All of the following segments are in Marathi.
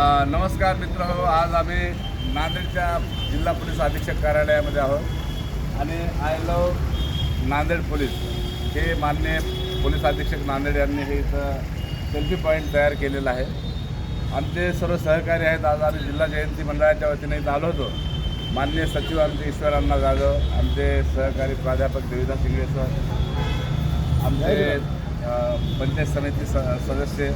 नमस्कार मित्र हो आज आम्ही नांदेडच्या जिल्हा पोलीस अधीक्षक कार्यालयामध्ये आहोत. आणि आय लव नांदेड पोलीस हे मान्य पोलीस अधीक्षक नांदेड यांनी हे इथं सेल्फी पॉईंट तयार केलेलं आहे. आमचे सर्व सहकारी आहेत. आज आम्ही जिल्हा जयंती मंडळाच्या वतीने इथं आलो होतो. मान्य सचिव आमचे ईश्वरांना जाधव आमचे सहकारी प्राध्यापक देविदा शिंगळे सर आमचे पंचायत समिती स सदस्य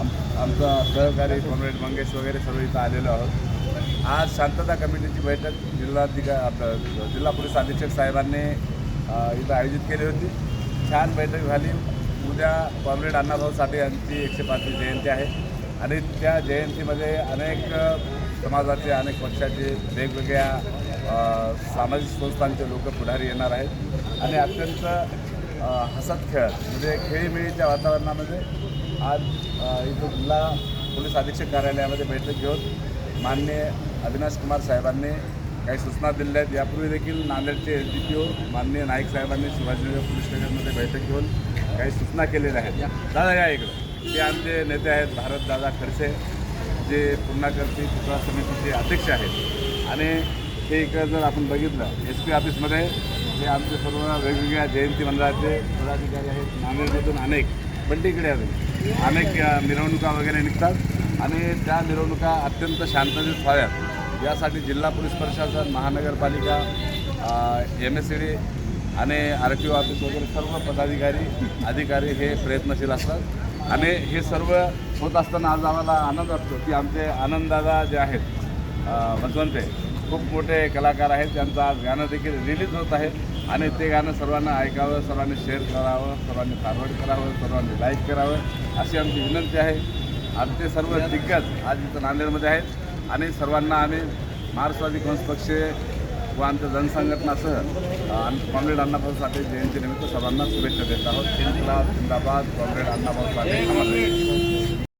आम आमचा सहकारी कॉम्रेड मंगेश वगैरे सर्व इथं आलेलो आहोत. आज शांतता कमिटीची बैठक जिल्हाधिका आपलं जिल्हा पोलीस अधीक्षक साहेबांनी इथं आयोजित केली होती. छान बैठक झाली. उद्या कॉम्रेड अण्णाभाऊ साठे यांची एकशे पाचवी जयंती आहे. आणि त्या जयंतीमध्ये अनेक समाजाचे अनेक पक्षाचे वेगवेगळ्या सामाजिक संस्थांचे लोक पुढारी येणार आहेत. आणि अत्यंत हसत खेळत म्हणजे खेळीमेळीच्या वातावरणामध्ये आज इथं जिल्हा पोलीस अधीक्षक कार्यालयामध्ये बैठक घेऊन मान्य अविनाश कुमार साहेबांनी काही सूचना दिल्या आहेत. यापूर्वी देखील नांदेडचे एस डी पी ओ माननीय नाईक साहेबांनी शिवाजीनगर पोलीस स्टेशनमध्ये बैठक घेऊन काही सूचना केलेल्या आहेत. दादा या इकडं. ते आमचे नेते आहेत भारत दादा खडसे जे पुण्याकरती पुतळा समितीचे अध्यक्ष आहेत. आणि हे इकडं जर आपण बघितलं एस पी ऑफिसमध्ये हे आमचे सर्व वेगवेगळ्या जयंती मंडळाचे पदाधिकारी आहेत. नांदेडमधून अनेक. पण तिकडे आहेत अनेक मिरवणुका वगैरे निघतात आणि त्या मिरवणुका अत्यंत शांततेत व्हाव्यात. यासाठी जिल्हा पोलीस प्रशासन महानगरपालिका एम एस सी डी आणि आर टी ओ ऑफिस वगैरे सर्व पदाधिकारी अधिकारी हे प्रयत्नशील असतात. आणि हे सर्व होत असताना आज आम्हाला आनंद वाटतो की आमचे आनंददादा जे आहेत भगवंत भगवंते खूप मोठे कलाकार आहेत. त्यांचं आज गाणं देखील रिलीज होत आहे. आणि ते गाणं सर्वांना ऐकावं सर्वांनी शेअर करावं सर्वांनी फॉरवर्ड करावं सर्वांनी लाईक करावं अशी आमची विनंती आहे. आमचे सर्व दिग्गज आज इथं नांदेडमध्ये आहेत. आणि सर्वांना आम्ही महाराष्ट्रवादी काँग्रेस पक्ष व आमच्या जनसंघटनासह आणि कॉम्रेड अण्णाभाऊ साठे जयंतीनिमित्त सर्वांना शुभेच्छा देत आहोत. जिंकला जिंदाबाद कॉम्रेड अण्णाभाऊ साठे.